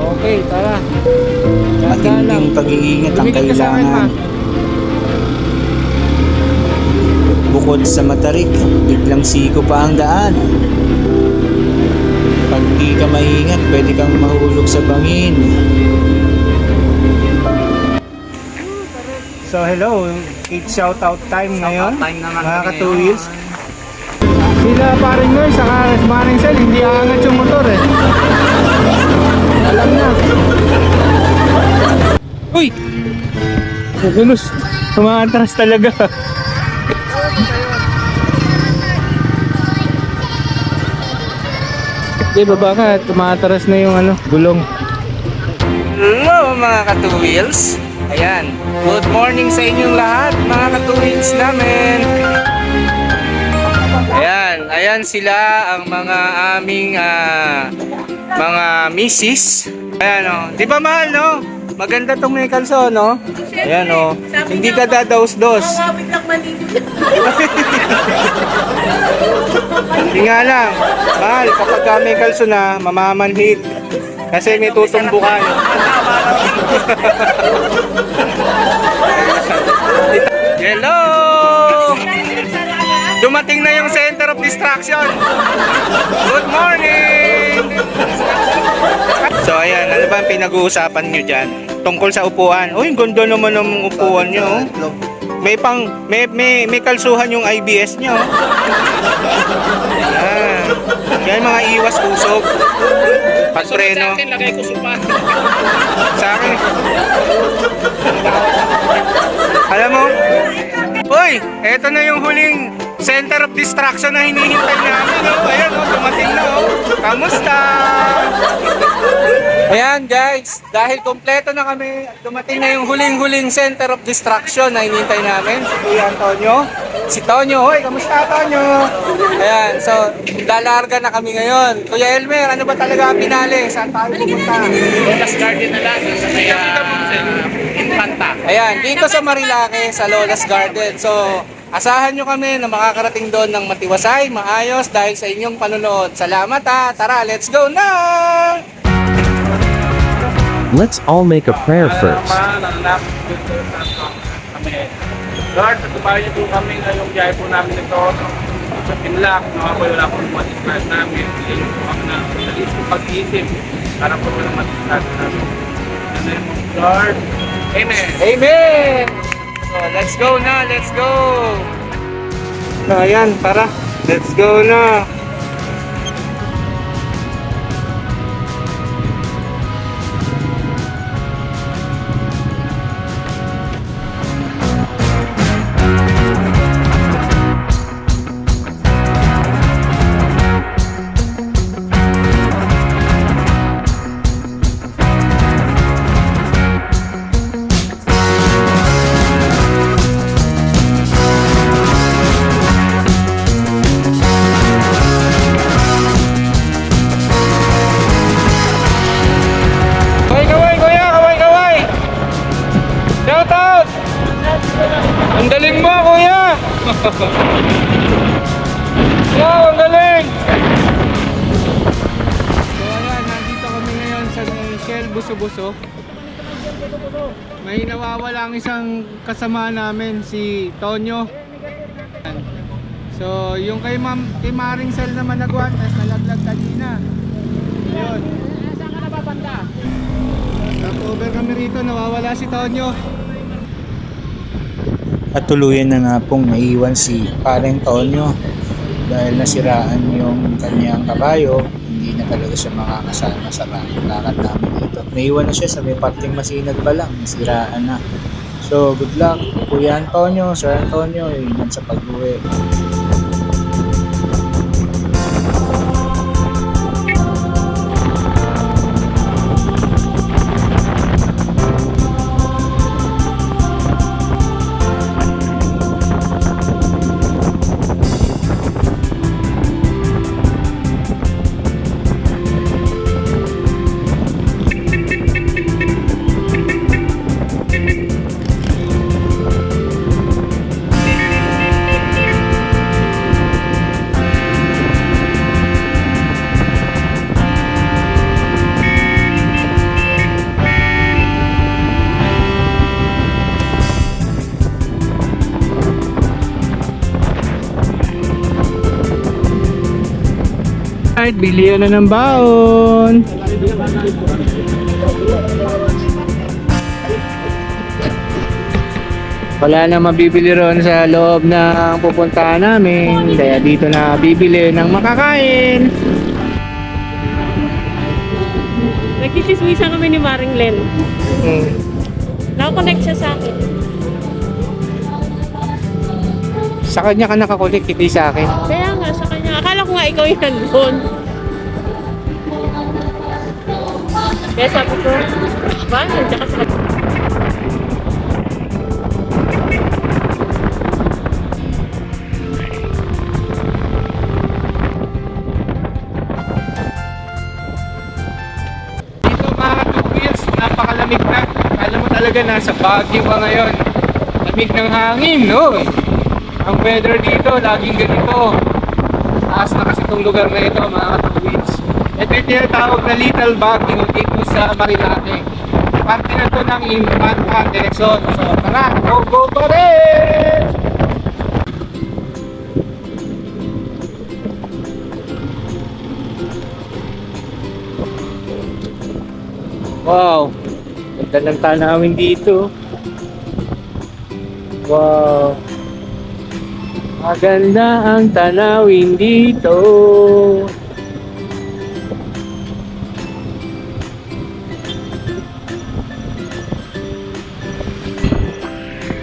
Okay, tara. Matinding pag-iingat ang kailangan. Bukod sa matarik, biglang siko pa ang daan. Pag di ka maingat, pwede kang mahulog sa bangin. So hello, it's shoutout time ngayon. time naman Mga ka two ngayon. wheels. Sila paring Noy, saka Maring Sel, hindi aangat yung motor eh. Alam na. Uy! Gulos. Tumatras talaga. Di baba ka, tumatras na yung ano, gulong. Hello mga ka-two wheels. Ayan. Good morning sa inyong lahat mga ka-two wheels namin. Ayan. Ayan sila ang mga aming ah, mga misis. Ayan o. Di ba mahal no? Maganda tong may kalso no? Ayan o. Hindi ka dadaos-dos. Mawawit lang maninyo. Hindi nga lang. Mahal, kapag ka may kalso na, mamamanhid. Kasi may tutumbukan. Hello! Dumating na yung center of distraction. Good morning! So ayan, ano ba ang pinag-uusapan nyo dyan? Tungkol sa upuan. Uy, ganda naman ng upuan nyo. oh. May pang, may, may, may kalsuhan yung IBS nyo. Ah, yan mga iwas usog. Pagpreno. Sa akin, lagay ko supa. Sa akin. Alam mo? Uy, eto na yung huling center of distraction na hinihintay namin. Oh. Ayan, oh, dumating na. Oh. Kamusta? Ayan guys, dahil kompleto na kami, dumating na yung huling-huling center of distraction na hinihintay namin. Si Antonio. Si Tonyo, hoy, kamusta Tonyo? Ayan, so lalarga na kami ngayon. Kuya Elmer, ano ba talaga ang pinali? Saan tayo pupunta? Last Garden na lang sa may uh, Infanta. Ayan, dito sa Marilake, sa Lola's Garden. So, asahan nyo kami na makakarating doon ng matiwasay, maayos dahil sa inyong panonood. Salamat ha! Tara, let's go na! Let's all make a prayer first. Lord, patubayan niyo po kami ngayong biyahe po namin ito sa Pinlock. Nawa po wala po matiskas namin. Hindi po kami na salis po pag-iisip para po walang matiskas namin. Of Lord. Amen. Amen! So, let's go na, let's go! So, ayan, tara. Let's go na! Ang galing mo, kuya! wow, ang galing! So ayan, nandito kami ngayon sa Shell Buso-Buso. May nawawala ang isang kasama namin, si Tonyo. So, yung kay Ma'am, kay Maring Sel naman nagwan, tapos nalaglag kanina. Yun. Saan ka nababanda? Stop over kami rito, nawawala si Tonyo. At tuluyan na nga pong naiwan si Pareng Tonyo dahil nasiraan yung kanyang kabayo, hindi na talaga siya makakasama sa lakad namin dito. Naiwan na siya sa may parting masinag pa lang, nasiraan na. So, good luck, Kuya Antonio, Sir Antonio, ingat sa pag-uwi. Alright, bili na ng baon. Wala na mabibili ron sa loob ng pupuntahan namin. Kaya dito na bibili ng makakain. Nagkichismisan kami ni Maring Len. Hmm. Nakakonect siya sa akin. Sa kanya ka nakakulik, hindi sa akin. Kaya nga, sa kanya. Akala ko nga ikaw yung nandun. Kaya sabi ko, ba, nandiyan ka sa napakalamig na. Alam mo talaga nasa Baguio ka ngayon. Lamig ng hangin, no? Ang weather dito, laging ganito. Taas na kasi itong lugar na ito, mga two-wheels. Ito yung tinatawag na Little Baguio sa Marilake. Parte na to ng Infanta Quezon. So tara, go go pa rin! Wow! Ganda ng tanawin dito. Wow! Maganda ang tanawin dito.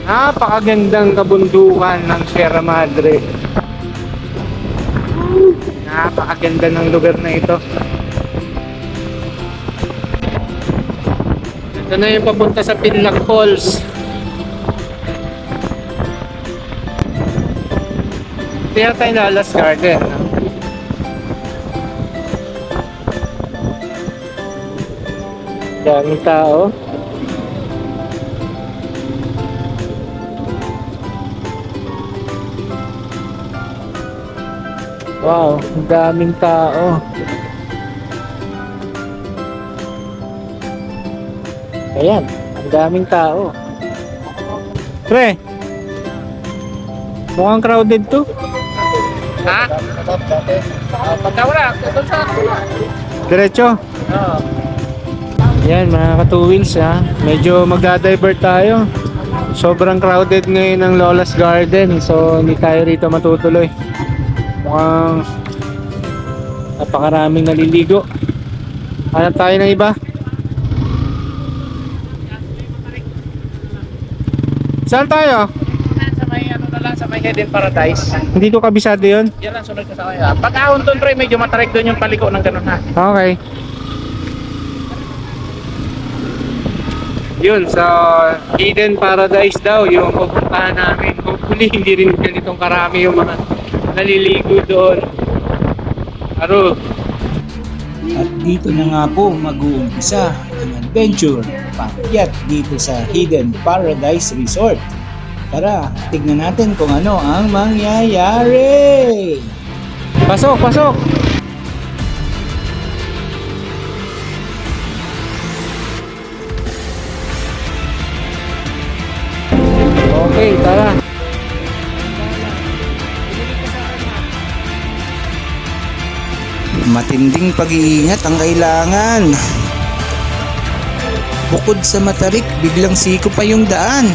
Napakagandang kabundukan ng Sierra Madre. Napakaganda ng lugar na ito. Ito na yung papunta sa Pinlac Falls. Kaya tayo na Alas Garden. no? Daming tao. Wow, ang daming tao. Ayan, ang daming tao. Pre, mukhang crowded to. Ha? Pagka wala, doon sa Diretso. Yan mga ka-two wheels ha. Medyo magda-divert tayo. Sobrang crowded ngayon ng Lola's Garden. So hindi tayo rito matutuloy. Mukhang napakaraming naliligo. Hanap tayo ng iba. Saan tayo? sa may ano na lang, sa may Hidden Paradise. Hindi ko kabisado yun. Yan ang sunod ka sa kanya. Pag ahon doon, pre, medyo matarik doon yung paliko ng ganun ha. Okay. Yun, sa Hidden Paradise daw, yung pupuntahan namin. Hopefully, hindi rin ganitong karami yung mga naliligo doon. Aro, At dito na nga po mag-uumpisa ang adventure paakyat dito sa Hidden Paradise Resort. Tara, tignan natin kung ano ang mangyayari! pasok, pasok! Matinding pag-iingat ang kailangan. Bukod sa matarik, biglang siko pa yung daan.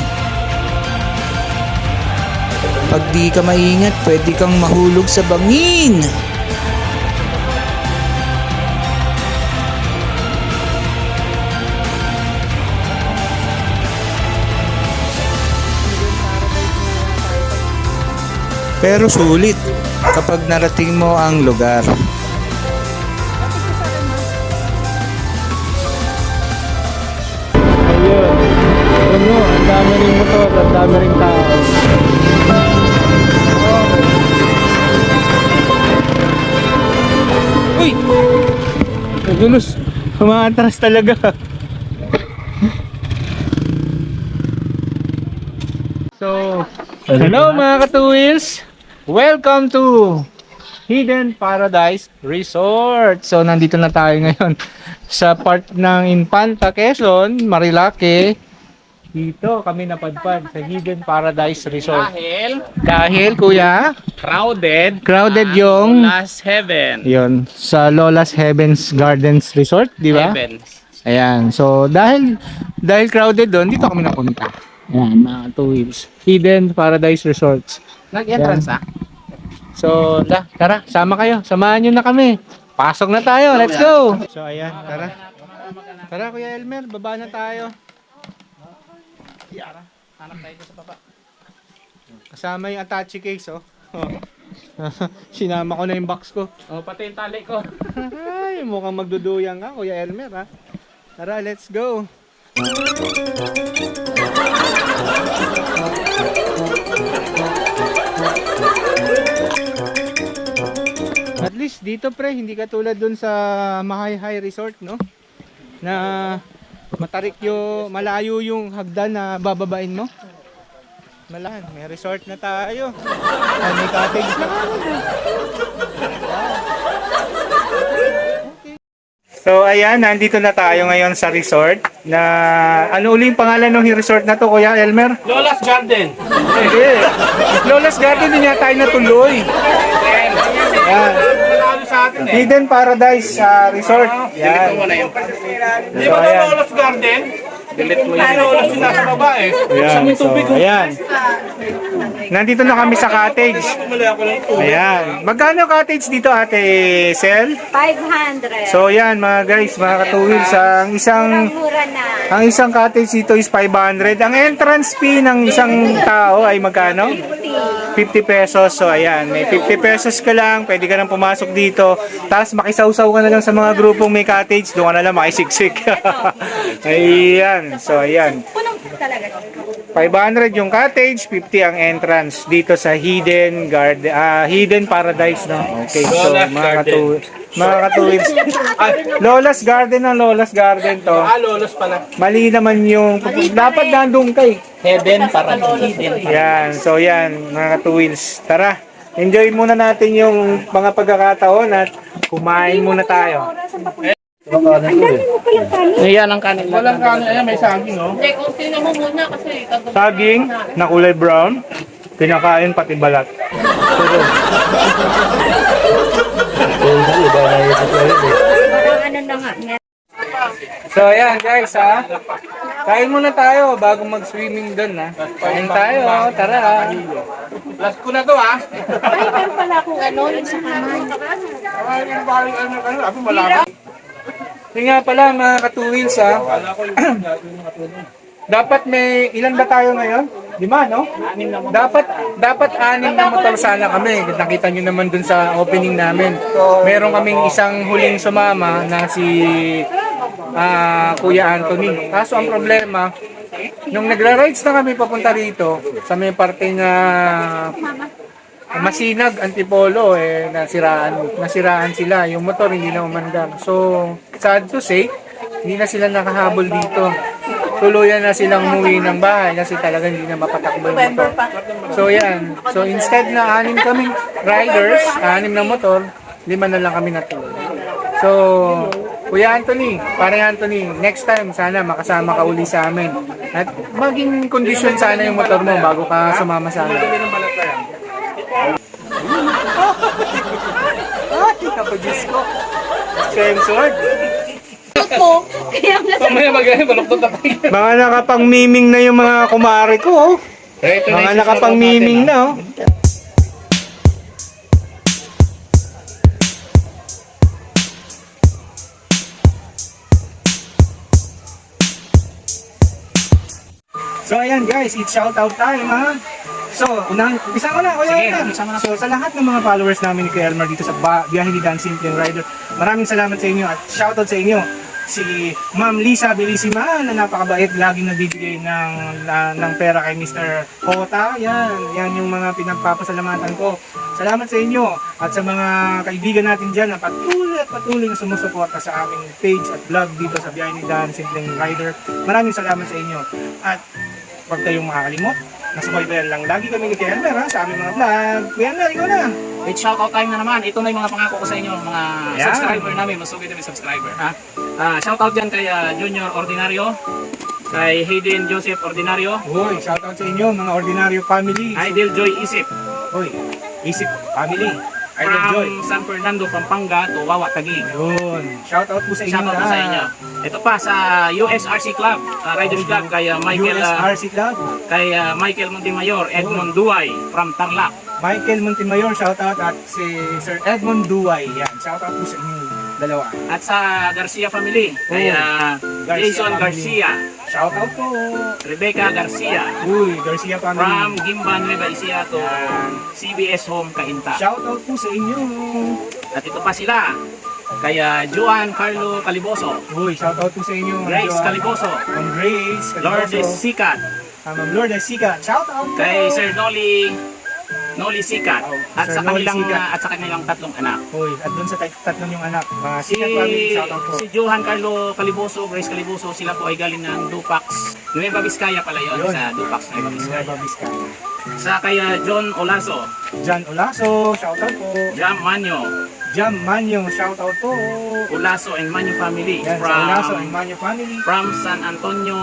Pag di ka maingat, pwede kang mahulog sa bangin. Pero sulit kapag narating mo ang lugar. Ang dami ring tao. Uy! Nagulos. Umaatras talaga. so, hello mga katuwils! Welcome to Hidden Paradise Resort. So, nandito na tayo ngayon sa part ng Infanta, Quezon, Marilake. Dito kami napadpad sa Hidden Paradise Resort. Dahil Dahil kuya, crowded crowded yung Last Heaven. yon sa Lola's Heavens Gardens Resort, di ba? Heaven. Ayan. So dahil dahil crowded doon, dito kami napunta. Ayan, mga two wheels. Hidden Paradise Resorts. Nag-entrance ah. So, la, tara, sama kayo. Samahan nyo na kami. Pasok na tayo. Let's go. So, ayan, tara. Tara, Kuya Elmer, baba na tayo. Hanap tayo sa baba. Kasama yung attache case, oh. Oh. Sinama ko na yung box ko. Oh, pati yung tali ko. Ay, mukhang magduduyang ka, Kuya Elmer, ha? Tara, let's go. At least dito pre, hindi ka tulad dun sa Mahay High Resort, no? Na matarik yung, malayo yung hagdan na bababain mo. Malahan, may resort na tayo. Ay, may cottage na. So ayan, nandito na tayo ngayon sa resort na ano uling pangalan ng resort na to Kuya Elmer? Lola's Garden. Hindi. Lola's Garden din yata tayo natuloy. Yan. Nalalo sa atin eh. Hidden Paradise sa resort. Yan. Ito na yun. Di ba na Lola's Garden? Delete mo yun. Lola's yung nasa baba eh. Ayan. So, ayan. Nandito na kami sa cottage. Bumili ako ng tubig. Ayan. Magkano cottage dito ate Sel? 500. So yan mga guys, mga katuwils, ang isang Mura na. Ang isang cottage dito is 500. Ang entrance fee ng isang tao ay magkano? 50 pesos. So ayan, may 50 pesos ka lang, pwede ka nang pumasok dito. Tapos makisawsaw ka na lang sa mga grupong may cottage, doon ka na lang makisiksik. ayan, so ayan. Punong talaga. 500 yung cottage, 50 ang entrance dito sa Hidden Garden, ah Hidden Paradise, no? Okay, so Lola's mga Garden. katu mga katuwils. Lola's Garden ang Lola's Garden to. Ah, Lola's pala. Mali naman yung dapat nandun kay. Heaven para hidden. Yan, so yan, mga wheels. Tara, enjoy muna natin yung mga pagkakataon at kumain muna tayo. Ayan ang kanin. Walang kanin. Ayan, may saging oh. Hindi, kung tingnan mo muna kasi. Saging na kulay brown, pinakain pati balat. Ano. So ayan guys ha, kain muna tayo bago mag-swimming doon ha. Kain tayo, tara. Last ko na to ah. Ay, meron pala akong ano, yung sa kamay. Yung nga pala mga katuwils ha. dapat may ilan ba tayo ngayon? Lima, no? Dapat dapat anim na motor sana kami. Nakita nyo naman dun sa opening namin. Meron kaming isang huling sumama na si ah, Kuya Anthony. Kaso ang problema, nung nagra-rides na kami papunta rito, sa may parte na masinag antipolo eh nasiraan. Nasiraan sila. Yung motor hindi na umandar. So sad to say hindi na sila nakahabol dito. Tuluyan na silang umuwi ng bahay kasi talaga hindi na mapatakbo yung motor. so yan. So instead na anim kaming riders anim na motor lima na lang kami natuloy so Kuya Anthony, parang Anthony, next time sana makasama ka uli sa amin. At maging kondisyon sana yung motor mo bago ka sumama sa amin. Ah, tika pa Diyos ko. Censored. mo. Kaya nga sa Mamaya magaling baluktot na tayo. Mga nakapang-miming na yung mga kumari ko, oh. Mga nakapang-miming na, oh. So ayan guys, it's shout out time ha. So, unang, isa ko na, kuya Sige, So sa lahat ng mga followers namin ni Kuya Elmer dito sa ba, Biyahe ni Dan Simple Rider, maraming salamat sa inyo at shout out sa inyo si Ma'am Lisa Bellissima na napakabait, laging nagbibigay ng, na, ng pera kay Mr. Hota. Yan, yan yung mga pinagpapasalamatan ko. Salamat sa inyo at sa mga kaibigan natin dyan na patuloy at patuloy na sumusuporta sa aming page at vlog dito sa Biyahe ni Dan Simple Rider. Maraming salamat sa inyo. At huwag kayong makakalimot. Nasubaybayan lang lagi kami ni Kuya Elmer ha, sa aming mga vlog. Kuya Elmer, ikaw na. Wait, shoutout time na naman. Ito na yung mga pangako ko sa inyo, mga Yan. subscriber namin. Masugid namin subscriber, ha? Ah, shoutout dyan kay ah, Junior Ordinario, Kay Hayden Joseph Ordinario. Uy, shoutout sa inyo, mga ordinaryo family. Idol Joy Isip. Uy, isip family. Idol Joy. From San Fernando, Pampanga to Wawa, Taguig. Yun. Shoutout po sa inyo. Shoutout po sa inyo. Ito pa sa USRC Club, uh, Riders Club kay uh, Michael uh, USRC Club. kay uh, Michael Montemayor, Edmond Duay from Tarlac. Michael Montemayor, shoutout at si Sir Edmond Duay. Yan, shoutout po sa inyo dalawa. At sa Garcia family, kay uh, Garcia Jason family. Garcia, Shoutout po. Rebecca Garcia Uy, Garcia family. from Gimba Nueva Ecija to CBS Home Kainta. Shoutout po sa inyo. At ito pa sila, kay uh, Juan Carlo Caliboso, Uy, shoutout po sa inyo. Grace Joan. Caliboso, Ma'am Grace. Lourdes Caliboso. Sikat, Ah, Ma'am Lourdes Sica. Shoutout po. kay Sir Noli Noli Sikat, Oh, at Sir sa Noli kanilang Sikat. uh, at sa kanilang tatlong anak. Uy, at doon sa tat- tatlong yung anak. Mga Si, Sica family, shoutout po. si Johan Carlo Caliboso, Grace Caliboso, sila po ay galing ng Dupax. Nueva Vizcaya pala yon Yun. sa Dupax Nueva Vizcaya. Nueva Vizcaya. Sa kaya John Olaso, John Olaso, shoutout po. Jam Manyo, Jam Manyo, shoutout po. Olaso and Manyo family Yan, from, sa Olaso and Manyo family. from San Antonio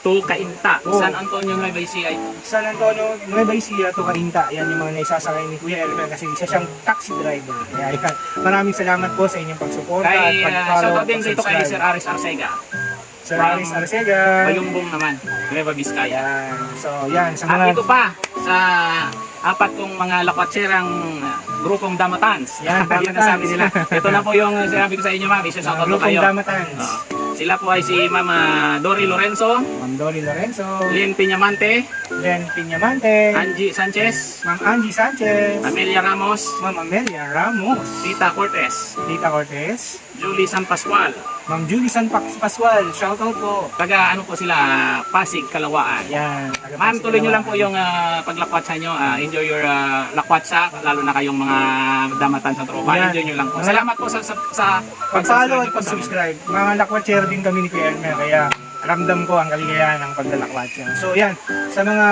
to Cainta. Oh. San Antonio Nueva Ecija. San Antonio, Nueva Ecija to Carinta. Yan yung mga naisasakay ni Kuya Elmer kasi isa siyang taxi driver. Kaya yan. Maraming salamat po sa inyong pagsuporta at uh, pag-follow shoutout at din sa ito kay Sir. Aris Arcega. Sir Aris Arcega. Bayumbong naman, Nueva Vizcaya. Yan. So, yan. Sa At mga... ito pa sa apat kong mga lakwatserang uh, grupong Damatans. Yan, Yan ang sabi Damatans. nila. Ito na po yung sinabi ko sa inyo, ma'am. Isa sa po grupong kayo. Damatans. Oo. Sila po ay si Mama Dory Lorenzo, Ma'am Dolly Lorenzo. Lynn Piñamante, Len Piñamante. Angie Sanchez, Ma'am Angie Sanchez. Amelia Ramos, Ma'am Amelia Ramos. Tita Cortez, Tita Cortez. Julie San Pascual. Ma'am Julie San Pascual. Shoutout po. Taga ano po sila, Pasig, Kalawaan. Yan. Ma'am, tuloy nyo lang po yung uh, paglakwatsa nyo. Ah, enjoy your uh, lakwatsa, lalo na kayong mga damatan sa tropa. Yan. Enjoy nyo lang po. Salamat po sa, sa, sa Pag-follow at pag-subscribe po sa amin. pag-subscribe. Mga lakwatser din kami ni Kuya Elmer. Kaya ramdam ko ang kaligayahan ng paglalakwatsa. So yan, sa mga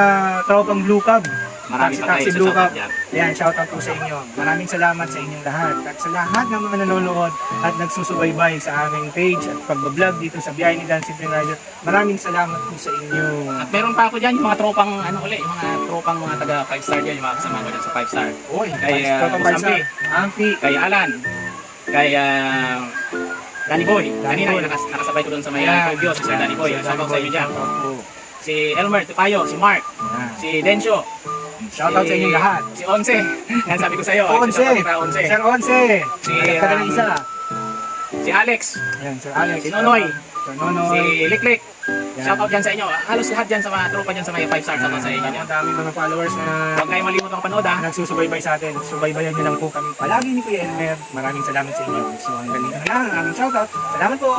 tropang Blue Cub, Marami Taxi Taxi Blue shoutout Cub, dyan. yan, shoutout po sa inyo. Maraming salamat sa inyong lahat. At sa lahat ng mga nanonood at nagsusubaybay sa aming page at pagbablog dito sa Biyahe ni Dan Rider. Maraming salamat po sa inyo. At meron pa ako dyan, yung mga tropang, ano ulit, yung mga tropang mga taga 5 star dyan, yung mga kasama ko dyan sa 5 star. Uy, Kay, uh. Ampi. Kay Alan, kay uh, Danny Boy. Danny Kanina, Boy. nakas, nakasabay ko doon sa may uh, Tokyo, si Sir Danny Boy. Sir Shoutout sa inyo dyan. Si Elmer Tupayo, si Mark, si Densyo. Shoutout sa inyong lahat. Si Onse. Yan sabi ko sa iyo. Onse. Onse. Sir Onse. Si, um. Si Alex. Yan, Sir Alex. Si Nonoy. Sir Nonoy. Si Liklik. Yan. Shoutout dyan sa inyo. Halos lahat dyan sa mga tropa dyan sa may 5 stars. Shoutout sa inyo. Ang daming mga followers na Huwag kayong malimutang panood ha. nagsusubaybay sa atin. Subaybayan niyo lang po kami. Palagi ni Kuya Elmer. Maraming salamat sa inyo. So hanggang dito na lang ang aming shoutout. Salamat po!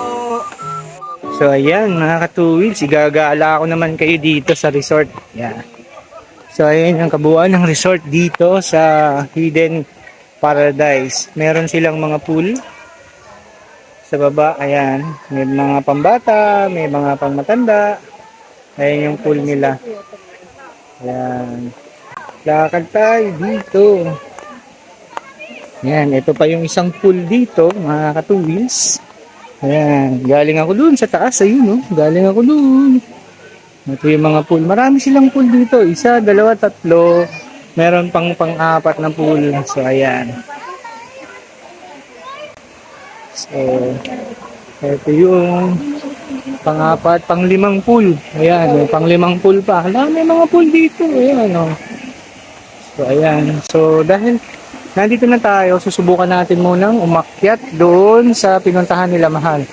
So ayan mga katuwils, igagala ko naman kayo dito sa resort. Yeah. So ayan ang kabuuan ng resort dito sa Hidden Paradise. Meron silang mga pool sa baba. Ayan, may mga pambata, may mga pangmatanda. Ayan yung pool nila. Ayan. Lakad tayo dito. Ayan, ito pa yung isang pool dito, mga katuwils. Ayan, galing ako dun sa taas, ayun, no? Galing ako dun. Ito yung mga pool. Marami silang pool dito. Isa, dalawa, tatlo. Meron pang pang-apat na pool. So, ayan. So, ito yung pang-apat, pang-limang pool. Ayan, may pang-limang pool pa. Hala, may mga pool dito. Ayan, no? So, ayan. So, dahil nandito na tayo, susubukan natin munang umakyat doon sa pinuntahan nila mahal.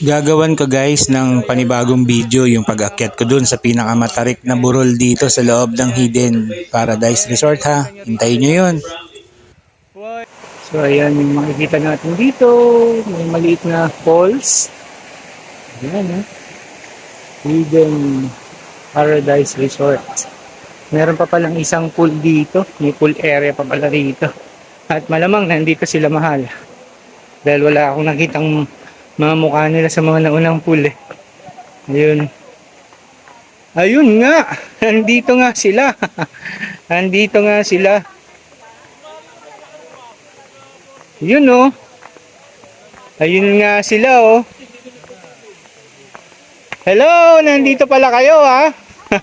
Gagawan ko guys ng panibagong video yung pag-akyat ko dun sa pinakamatarik na burol dito sa loob ng Hidden Paradise Resort ha. Hintayin nyo yun. So, ayan yung makikita natin dito. May maliit na falls. Ayan, eh. Hidden Paradise Resort. Meron pa palang isang pool dito. May pool area pa pala rito. At malamang nandito sila mahal. Dahil wala akong nakitang mga mukha nila sa mga naunang pool eh. Ayun. Ayun nga! Nandito nga sila. Nandito nga sila. Yun oh. Ayun nga sila oh. Hello, nandito pala kayo ha.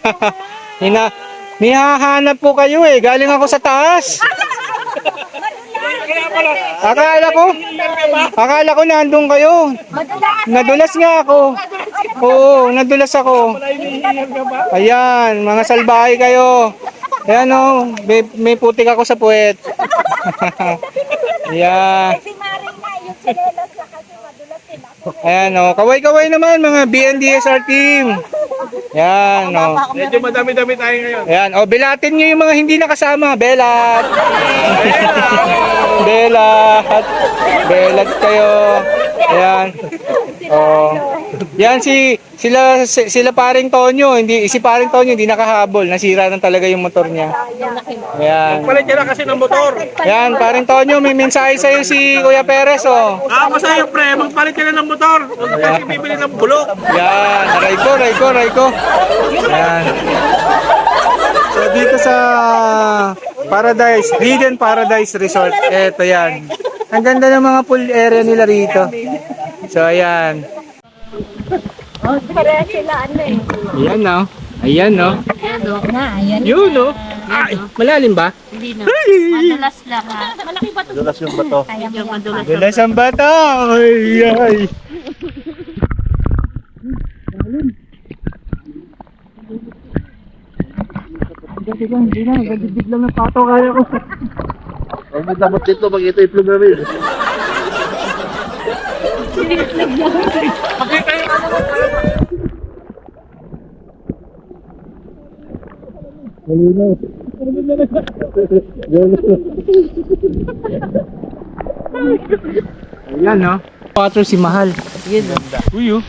Hina, nihahanap po kayo eh. Galing ako sa taas. Akala ko, akala ko nandun kayo. Nadulas nga ako. Oo, nadulas ako. Ayan, mga salbahay kayo. Ayan o, may, may putik ako sa puwet. Ayan. Si Maring na, yung sinelas na kasi madulas din ako. Ayan o, kaway-kaway naman mga BNDSR team. Ayan o. Medyo madami-dami tayo ngayon. Ayan, o bilatin nyo yung mga hindi nakasama. Belat. Belat. Belat kayo. Ayan. Oh. Yan si sila si- sila paring Tonyo, hindi si paring Tonyo hindi nakahabol, nasira na talaga yung motor niya. Ayan. Palit ka na kasi ng motor. Yan, paring Tonyo, may mensahe sa'yo si Kuya Perez, oh. Ah, masaya pre, magpalit ka na ng motor. Huwag kasi bibili ng bulok. Yan, aray ko, aray ko, aray ko. Yan. So dito sa Paradise, Hidden Paradise Resort, eto yan. Ang ganda ng mga pool area nila rito. So ayan. Pareha sila ano eh. Ayan no. Ayan no. Ayan. Na, ayan. Yun no. Ay, malalim ba? Hindi na. Madulas lang ha. Malaki ba ito? Madulas yung bato. Kaya mo madulas. Ganda sa bata. Ay, ay. Ayan no. Water si Mahal. Yun no. Uy oh.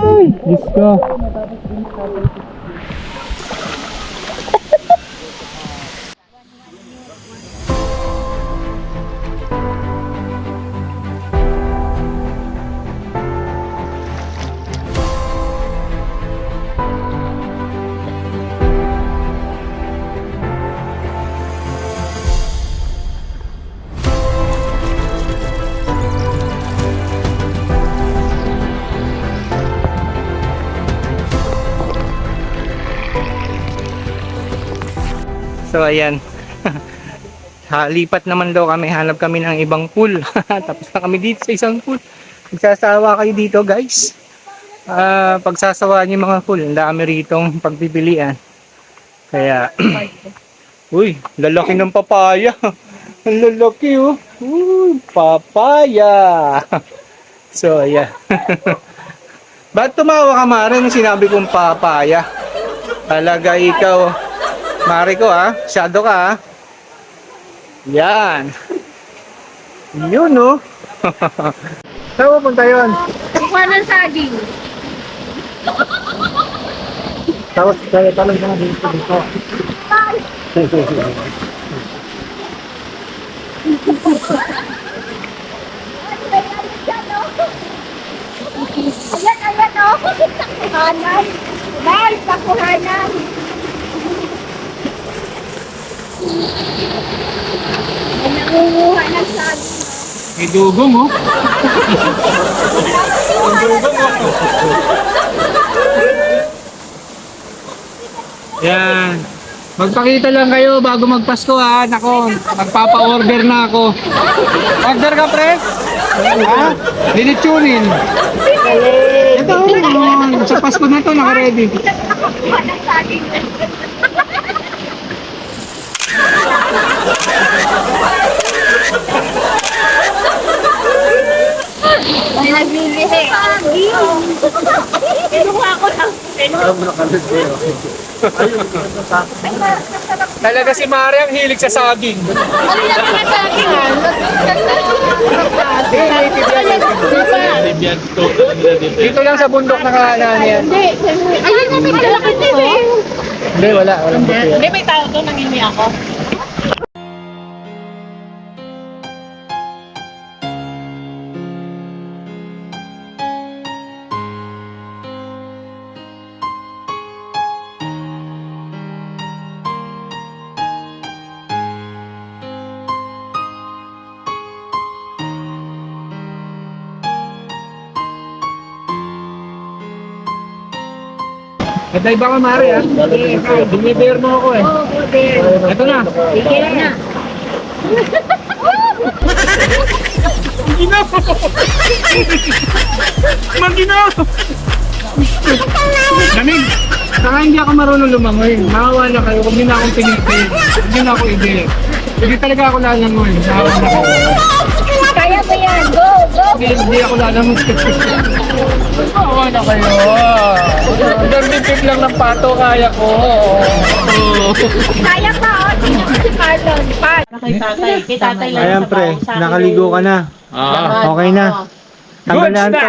Ay, Diyos ko. Ayan. Lipat naman daw kami, hanap kami ng ibang pool. Tapos na kami dito sa isang pool. Magsasawa kayo dito guys. Ah, pagsasawaan yung mga pool, ang dami ritong pagpipilian. Kaya, uy, lalaki ng papaya. Ang lalaki oh. Uy, papaya. So, ayan. Ba't tumawa ka, Mare, nung sinabi kong papaya? Talaga ikaw, Mare ko ah, shadow ka ah. Yan. Yun oh. Saan pupunta yun? Kukuha ng saging. Tapos kaya talong na dito dito. Ayan, ayan o. Takuhanan. Dahil, takuhanan. May nangunguha ng saging. May dugong oh. Yan. Magpakita lang kayo bago magpasko ha. Nako, magpapa-order na ako. Order ka, pre? Ha? Dinitunin. Ito, oh, sa Pasko na to, naka-ready. Nakuha ng saging. Ay, naglilihi. Kinuha ko lang. Talaga si Mari ang hilig sa saging. Ano yan mga saging ah? Dito lang sa bundok nakalaan yan. Hindi. Ayun may din eh. Hindi, wala. Hindi, may tao to, nangingi ako. Nadive ako, Mari, ha? Binibear mo ako, eh. Oo. Ito na. Sige na. Magino! Lamig! Saka hindi ako marunong lumangoy. Maawa na kayo. Huwag niyo na akong pinitin. Huwag niyo na ako i Hindi talaga ako lalangoy. Maawa na kayo. Go, go. Hindi, ako lalangoy. Maawa na kayo. Bibig lang ng pato kaya ko. Kaya pa, oh. Tingnan mo si Marlon. Pa. Kay tatay. Kay tatay lang Ayan sa pre, nakaligo ka na. lahat. Okay na. Oo. Tanggal na. na.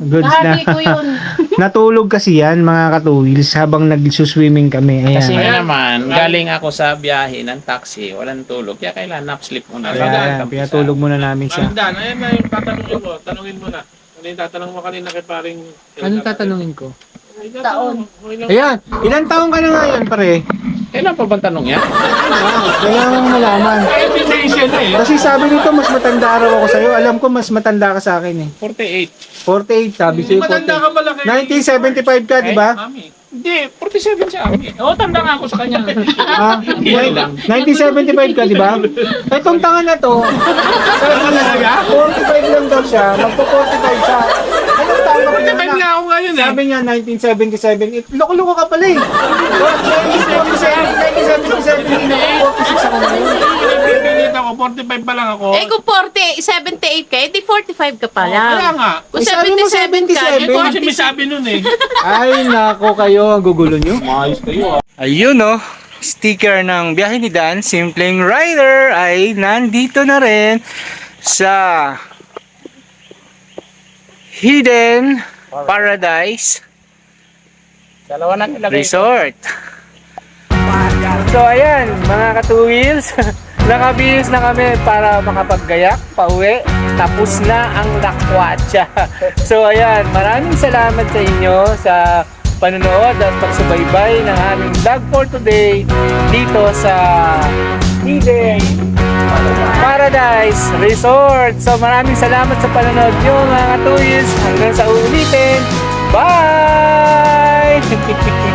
Goods na. Ko yun. Natulog kasi yan mga katuwils habang nag-swimming kami. Ayan. Kasi nga naman, galing ako sa biyahe ng taxi, walang tulog. Kaya kailangan nap sleep muna. Ayan, pinatulog muna namin siya. Parang Dan, ayan na yung tatanungin mo. Tanungin mo na. Ano yung tatanong mo kanina kay paring... Anong tatanungin ko? Taon. Ayan, ilan taong ka na nga yan pare? Kailan pa bang tanong yan? Kailangan malaman. Invitation eh. Kasi sabi nito mas matanda raw ako sa'yo. Alam ko mas matanda ka sa akin eh. 48. 48 sabi sa'yo. Matanda ka 48. pala kay... 1975 ka, di ba? Hindi, 47 siya. Oo, tanda nga ako sa kanya. Ah, Hindi lang. 1975 ka, di ba? Itong tanga na to, sabi niya, 45 lang daw siya, magpo-45 siya. Anong tama ko 45 na ako ngayon eh. Sabi niya 1977, eh, loko-loko ka pala eh. 1977, 1977, 46 ako ngayon. Pipilit ako, 45 pa lang ako. Eh kung 40, 78 ka, edi 45 ka pa lang. Kaya nga. Kung Eh, sabi mo 77 ka, 77. di Ito kasi 46 may sabi nun eh. Ay, nako kayo, ang gugulo nyo. Maayos kayo ah. Ayun no, sticker ng biyahe ni Dan, Simpleng Rider ay nandito na rin sa Hidden Paradise Dalawa na nilagay. Resort. So ayan, mga katuwils, nakabihis na kami para makapaggayak, pauwi. Tapos na ang lakwatsa. So ayan, maraming salamat sa inyo sa panonood at pagsubaybay ng aming vlog for today dito sa Eden Paradise Resort. So maraming salamat sa panonood nyo mga katuwils. Hanggang sa ulitin. Bye!